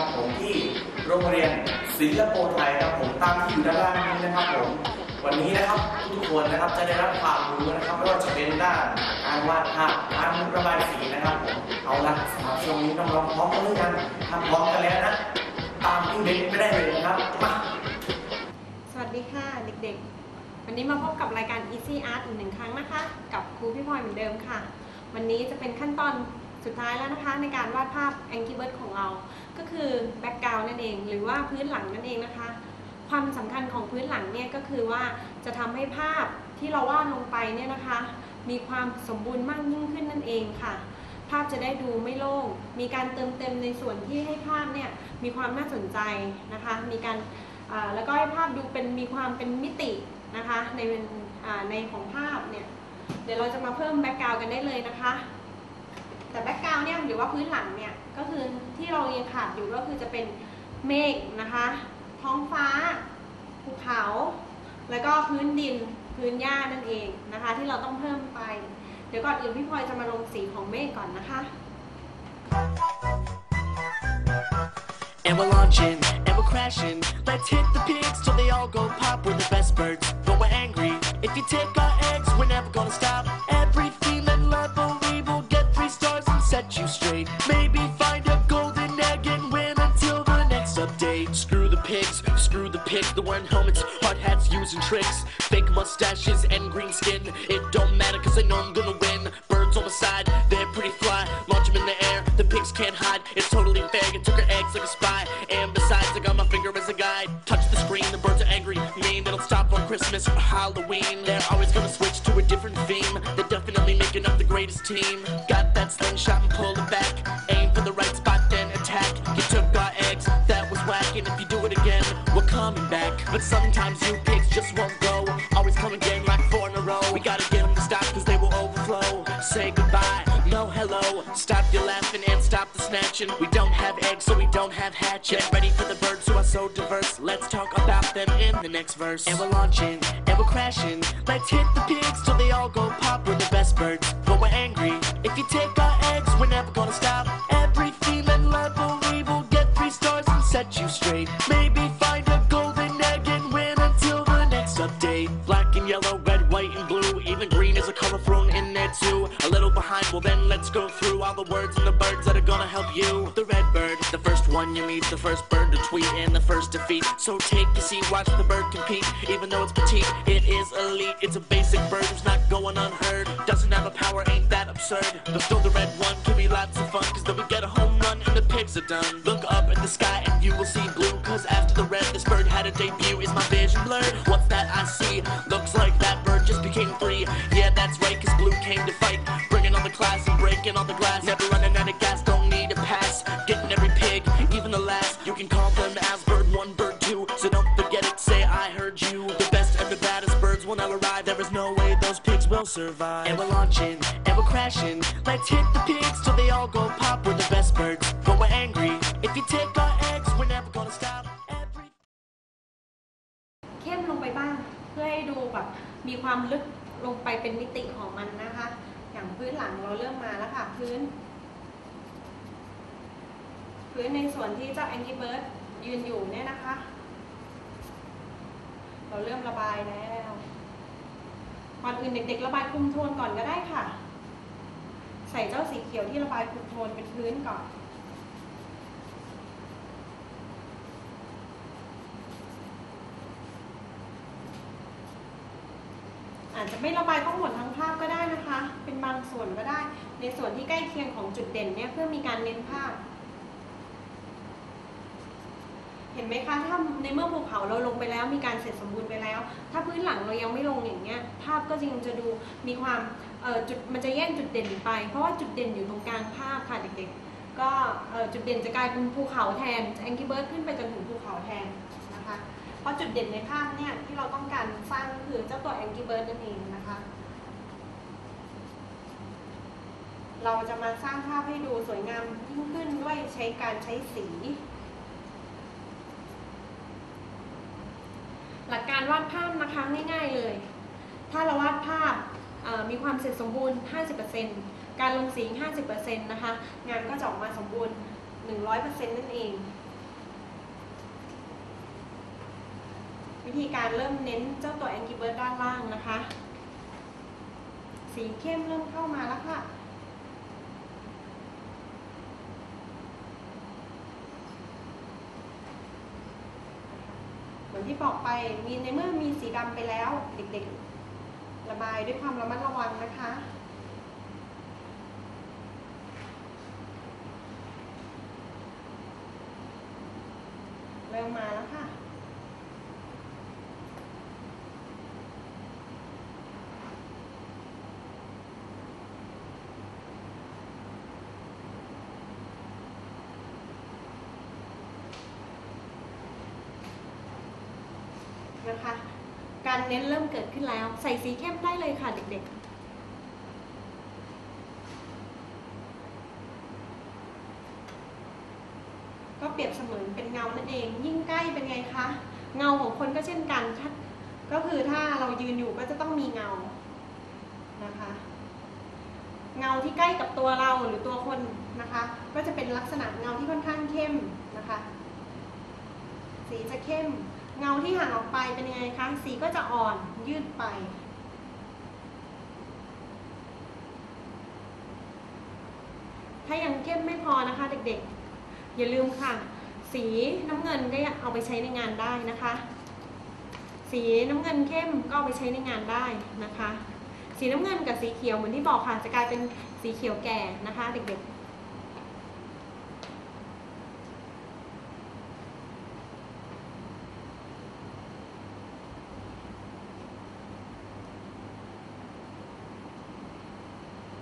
นะครับผมที่โรงเรียนศิลปไทยครับผมตามที่อยู่ด้านล่างนี้นะครับผมวันนี้นะครับทุกคนนะครับจะได้รับความรู้นะครับไม่ว่าจะเป็นด้านการวาดภาพการระบายสีนะครับผมเอาละสำหรับช่วงนี้น้องๆพร้อมกันหรือยังถ้าพร้อมกันแล้วนะตามพี่เบนไปได้เลยนะครับมาสวัสดีค่ะเด็กๆ วันนี้มาพบกับรายการ Easy Art อีกหนึ่งครั้งนะคะ กับครูพี่พลอยเหมือนเดิมค่ะ วันนี้จะเป็นขั้นตอน สุดท้ายแล้วนะคะในการวาดภาพ Angry Bird ของเรา ก็คือ background นั่นเอง หรือว่าพื้นหลังนั่นเองนะคะ ความสำคัญของพื้นหลังเนี่ยก็คือว่าจะทำให้ภาพที่เราวาดลงไปเนี่ยนะคะ มีความสมบูรณ์มากยิ่งขึ้นนั่นเองค่ะ ภาพจะได้ดูไม่โล่ง มีการเติมเต็มในส่วนที่ให้ภาพเนี่ยมีความน่าสนใจนะคะ มีการแล้วก็ให้ภาพดูเป็นมีความเป็นมิตินะคะในในของภาพเนี่ยเดี๋ยวเราจะมาเพิ่มแบ็กกราวกันได้เลยนะคะ แต่แบ็กกราว เนี่ยหรือว่าพื้นหลังเนี่ยก็คือที่เรายังขาดอยู่ก็คือจะเป็นเมฆนะคะ ท้องฟ้าภูเขา แล้วก็พื้นดินพื้นหญ้านั่นเองนะคะ ที่เราต้องเพิ่มไป เดี๋ยวก่อนอื่นพี่พลอยจะมาลงสีของเมฆก่อนนะคะ And we're launching, and we're crashing. Let's hit the pigs till they all go pop. We're the best birds, but we're angry. If you take our eggs, we're never gonna stop. Wearing helmets, hard hats, using tricks. Fake mustaches and green skin. It don't matter, cause I know I'm gonna win. Birds on my side, they're pretty fly. Launch them in the air, the pigs can't hide. It's totally fair, you took her eggs like a spy. And besides, I got my finger as a guide. Touch the screen, the birds are angry. Mean, they don't stop on Christmas or Halloween. They're always gonna switch to a different theme. They're definitely making up the greatest team. Got that slingshot and pull it back. But sometimes you pigs just won't go. Always come again like four in a row. We gotta get them to stop, cause they will overflow. Say goodbye, no hello. Stop your laughing and stop the snatching. We don't have eggs, so we don't have hatch. Get ready for the birds who are so diverse. Let's talk about them in the next verse. And we're launching, and we're crashing. Let's hit the pigs till they all go pop. We're the best birds, but we're angry. If you take our eggs, we're never gonna stop. Every female level, we will get three stars and set you straight. Words and the birds that are gonna help you. The red bird, the first one you meet, the first bird to tweet, and the first defeat. So take a seat, watch the bird compete. Even though it's petite, it is elite. It's a basic bird who's not going unheard. Doesn't have a power, ain't that absurd? But still the red one can be lots of fun, cause then we get a home run and the pigs are done. Look up at the sky and you will see blue, cause after the red, this bird had a debut. Is my vision blurred? What's that I see? Looks like that bird just became free. Yeah, that's right, cause blue came to fight. Bringing on the class and breaking all the glass. Never So don't forget it, say I heard you. The best and the baddest birds will never arrive. There is no way those pigs will survive. And we're launching, and we're crashing. Let's hit the pigs till they all go pop. We're the best birds, but we're angry. If you take our eggs, we're never gonna stop. Every เข้มลงไปบ้างเพื่อให้ดูแบบมีความลึกลงไปเป็นมิติของมันนะคะ อย่างพื้นหลังเราเริ่มมาแล้วค่ะพื้น พื้นในส่วนที่เจ้าแองกี้เบิร์ดยืนอยู่เนี่ยนะคะ เราเริ่มระบายแล้ว ก่อนอื่นเด็กๆ ระบายคุมโทนก่อนก็ได้ค่ะ ใส่เจ้าสีเขียวที่ระบายคุมโทนเป็นพื้นก่อนอาจจะไม่ระบายทั้งหมดทั้งภาพก็ได้นะคะ เป็นบางส่วนก็ได้ ในส่วนที่ใกล้เคียงของจุดเด่นเนี่ยเพื่อมีการเน้นภาพ เห็นไหมคะถ้าในเมื่อภูเขาเราลงไปแล้วมีการเสร็จสมบูรณ์ไปแล้ว ถ้าพื้นหลังเรายังไม่ลงอย่างเงี้ยภาพก็ยังจะดูมีความจุดมันจะแย่งจุดเด่นไป เพราะว่าจุดเด่นอยู่ตรงกลางภาพค่ะเด็กๆ ก็จุดเด่นจะกลายเป็นภูเขาแทนแองกิเบิร์ดขึ้นไปจนถึงภูเขาแทนนะคะเพราะจุดเด่นในภาพเนี่ยที่เราต้องการสร้างก็คือเจ้าตัว Angry Bird นั่นเองนะคะเราจะมาสร้างภาพให้ดูสวยงามยิ่งขึ้นด้วยใช้การใช้สี หลักการ วาดภาพนะคะง่าย ๆเลย ถ้าเราวาดภาพมีความเสร็จสมบูรณ์ 50%การลงสี 50%นะคะ งานก็จะออกมาสมบูรณ์ 100%นั่นเอง วิธีการเริ่มเน้นเจ้าตัว Angry Bird ด้านล่างนะคะ สีเข้มเริ่มเข้ามาแล้วค่ะ เหมือน ที่บอกไปมีในเมื่อมีสีดำไปแล้ว เด็กๆ ระบายด้วยความระมัดระวังนะคะ เริ่มมาแล้วค่ะ การเน้นเริ่มเกิดขึ้นแล้ว ใส่สีเข้มได้เลยค่ะเด็กๆก็เปรียบเสมือนเป็นเงานั่นเอง ยิ่งใกล้เป็นไงคะ เงาของคนก็เช่นกันก็คือถ้าเรายืนอยู่ก็จะต้องมีเงานะคะ เงาที่ใกล้กับตัวเราหรือตัวคนนะคะ ก็จะเป็นลักษณะเงาที่ค่อนข้างเข้มนะคะ สีจะเข้ม เงาที่ห่างออกไปเป็นยังไงคะ สีก็จะอ่อนยืดไป ถ้ายังเข้มไม่พอนะคะเด็กๆ อย่าลืมค่ะ สีน้ำเงินก็เอาไปใช้ในงานได้นะคะ สีน้ำเงินเข้มก็เอาไปใช้ในงานได้นะคะ สีน้ำเงินกับสีเขียวเหมือนที่บอกค่ะจะกลายเป็นสีเขียวแก่นะคะ เด็กๆ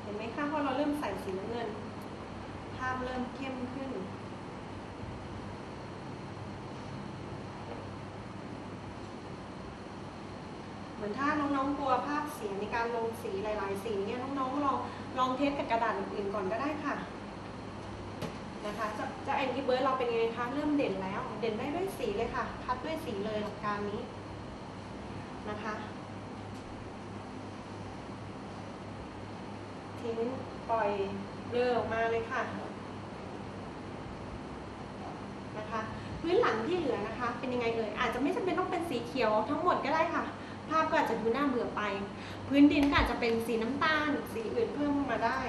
เห็นไหมคะพอเราเริ่มใส่สีน้ำเงิน ภาพเริ่มเข้มขึ้น เหมือนถ้าน้องๆกลัวภาพสีในการลงสีหลาย ๆ สีเนี่ยน้องๆลองลองเทสกับกระดาษอื่นๆก่อนก็ได้ค่ะนะคะจะจะแอนกี้เบิร์ดเราเป็นยังไงคะเริ่มเด่นแล้ว เด่นได้ด้วยสีเลยค่ะคัดด้วยสีเลยหลักการนี้นะคะทิ้งปล่อยเบลอออกมาเลยค่ะนะคะพื้นหลังที่เหลือนะคะ เป็นยังไงเอ่ยอาจจะไม่จำเป็นต้องเป็นสีเขียวทั้งหมดก็ได้ค่ะ ภาพก็อาจจะดูน่าเบื่อไป พื้นดินก็อาจจะเป็นสีน้ำตาลสีอื่นเพิ่มมาได้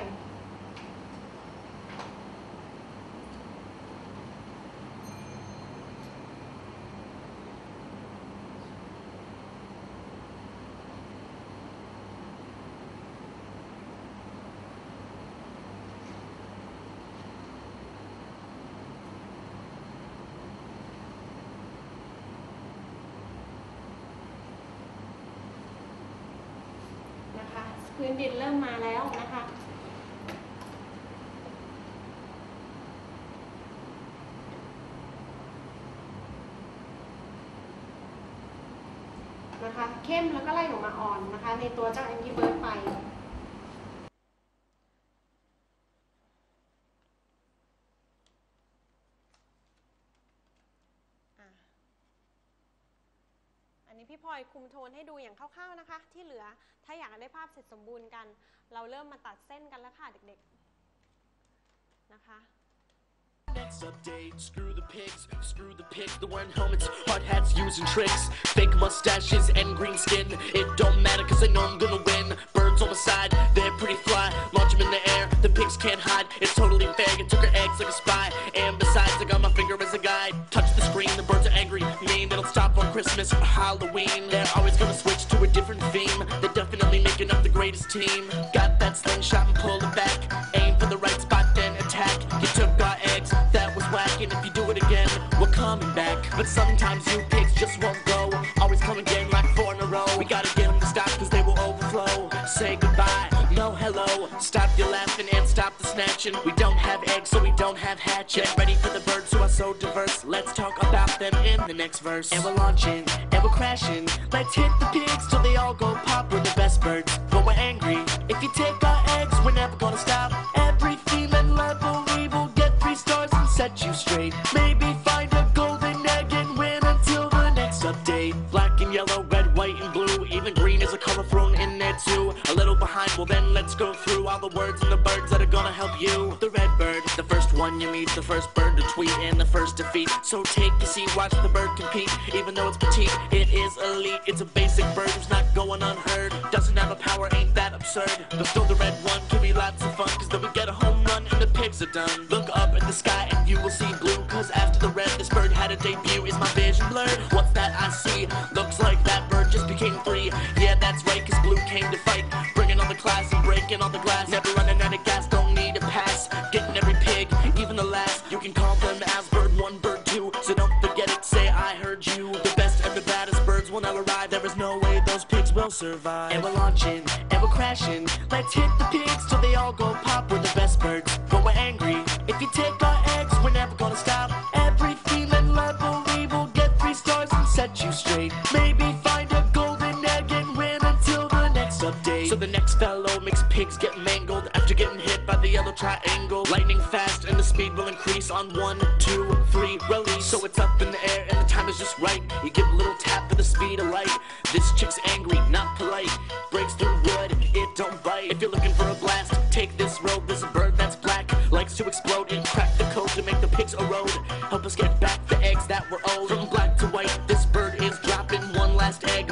นะคะ พื้น ดินเริ่มมาแล้วนะคะนะคะเข้มแล้วก็ไล่ลงมาอ่อนนะคะ ในตัวเจ้าแองกี้เบิร์ดไป อะ อันนี้ พี่พลอยคุมโทนให้ดูอย่างคร่าวๆนะคะ ที่เหลือถ้าอยากได้ภาพเสร็จสมบูรณ์กัน เราเริ่มมาตัดเส้นกันแล้วค่ะเด็กๆนะคะ Next update, screw the pigs, screw the pigs, the wearing helmets, hard hats, using tricks, fake mustaches and green skin. It don't matter cause I know I'm gonna win. Birds on the side, they're pretty fly, launch them in the air, the pigs can't hide. It's totally fair, sometimes you pigs just won't go, always come again like four in a row. We gotta get them to stop cause they will overflow. Say goodbye, no hello. Stop your laughing and stop the snatching. We don't have eggs, so we don't have hatching. Get ready for the birds who are so diverse. Let's talk about them in the next verse. And we're launching, and we're crashing. Let's hit the pigs till they all go pop. We're the best birds, but we're angry. If you take our eggs, we're never gonna stop. Every female level, we will get three stars and set you straight. Is a little behind. Let's go through all the words and the birds that are gonna help you. The red bird, the first one you meet, the first bird to tweet, and the first defeat. So take a seat, watch the bird compete. Even though it's petite, it is elite. It's a basic bird who's not going unheard. Doesn't have a power, ain't that absurd? But still, the red one can be lots of fun, cause then we get a home run and the pigs are done. Look up at the sky and you will see blue, cause after the red, this bird had a debut. Is my vision blurred? What's that I see? Looks like that bird just became three. Yeah, that's right, survive. And we're launching, and we're crashing. Let's hit the pigs till they all go pop. We're the best birds, but we're angry. If you take our eggs, we're never gonna stop. Every feeling level, we will get three stars and set you straight. Maybe find a golden egg and win until the next update. So the next fellow makes pigs get mangled after getting hit by the yellow triangle. Lightning fast and the speed will increase on one, two, From black to white, this bird is dropping one last egg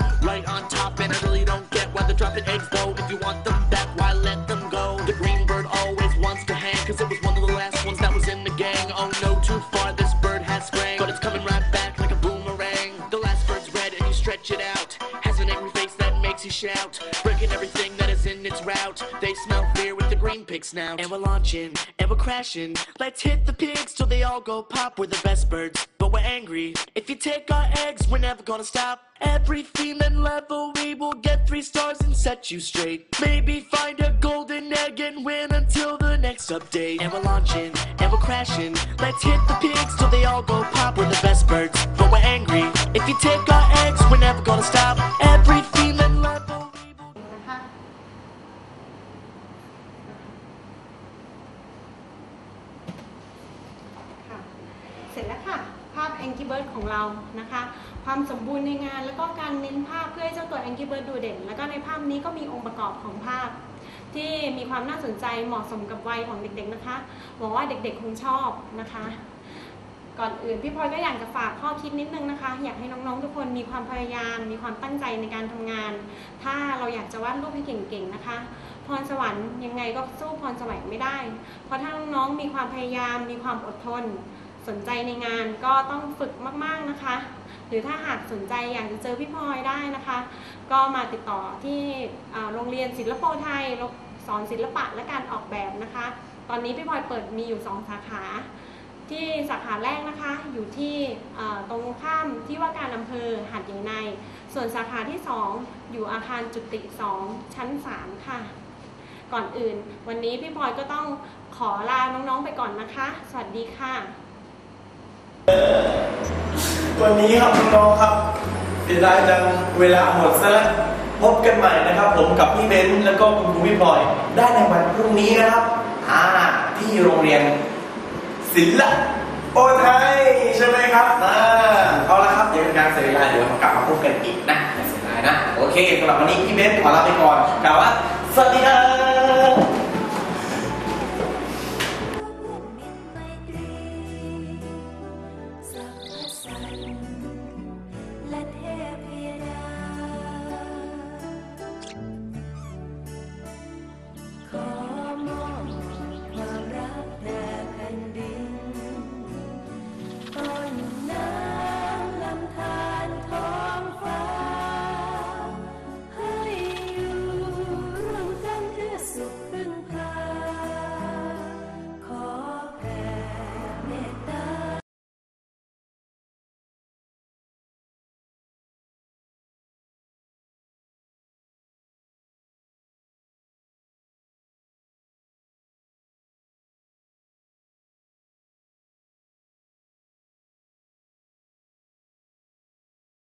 pig snout. And we're launching, and we're crashing. Let's hit the pigs till they all go pop. We're the best birds, but we're angry. If you take our eggs, we're never gonna stop. Every feeling level, we will get three stars and set you straight. Maybe find a golden egg and win until the next update. And we're launching, and we're crashing. Let's hit the pigs till they all go pop. We're the best birds, but we're angry. If you take our eggs, we're never gonna stop. Every ร็จแล้วค่ะ ภาพ Angry Bird ของเรานะคะ ความสมบูรณ์ในงาน แล้วก็การเน้นภาพเพื่อให้เจ้าตัว Angry Bird ดูเด่น แล้วก็ในภาพนี้ก็มีองค์ประกอบของภาพ ที่มีความน่าสนใจเหมาะสมกับวัยของเด็กๆนะคะหวังว่าเด็กๆคงชอบนะคะ ก่อนอื่นพี่พลอยก็อยากจะฝากข้อคิดนิดนึงนะคะ อยากให้น้องๆทุกคนมีความพยายาม มีความตั้งใจในการทำงาน ถ้าเราอยากจะวาดรูปให้เก่งๆนะคะพรสวรรค์ยังไงก็สู้พรสวงไม่ได้ เพราะถ้าน้องๆมีความพยายาม มีความอดทน สนใจในงานก็ต้องฝึกมากๆนะคะ หรือถ้าหากสนใจอยากจะเจอพี่พลอยได้นะคะ ก็มาติดต่อที่โรงเรียนศิลปโปไทยสอนศิลปะและการออกแบบนะคะ ตอนนี้พี่พลอยเปิดมีอยู่ 2 สาขา ที่สาขาแรกนะคะ อยู่ที่ตรงข้ามที่ว่าการอำเภอหาดใหญ่ใน ส่วนสาขาที่ 2 อยู่อาคารจุติ 2 ชั้น 3 ค่ะ ก่อนอื่น วันนี้พี่พลอยก็ต้องขอลาน้องๆไปก่อนนะคะ สวัสดีค่ะ วันนี้ครับน้องครับเสียดายจังเวลาหมดซะแล้วพบกันใหม่นะครับ ผมกับพี่เบนซ์แล้วก็คุณครูพี่พลอยได้ในวันพรุ่งนี้นะครับอ่าที่โรงเรียนศิลป์โอไทยใช่ไหมครับอ่าเอาละครับเดี๋ยวเป็นการเสียเวลาเดี๋ยวกลับมาพบกันอีกนะเสียดายนะ โอเคสำหรับวันนี้พี่เบนซ์ขอลาไปก่อนกล่าวว่าสวัสดีครับ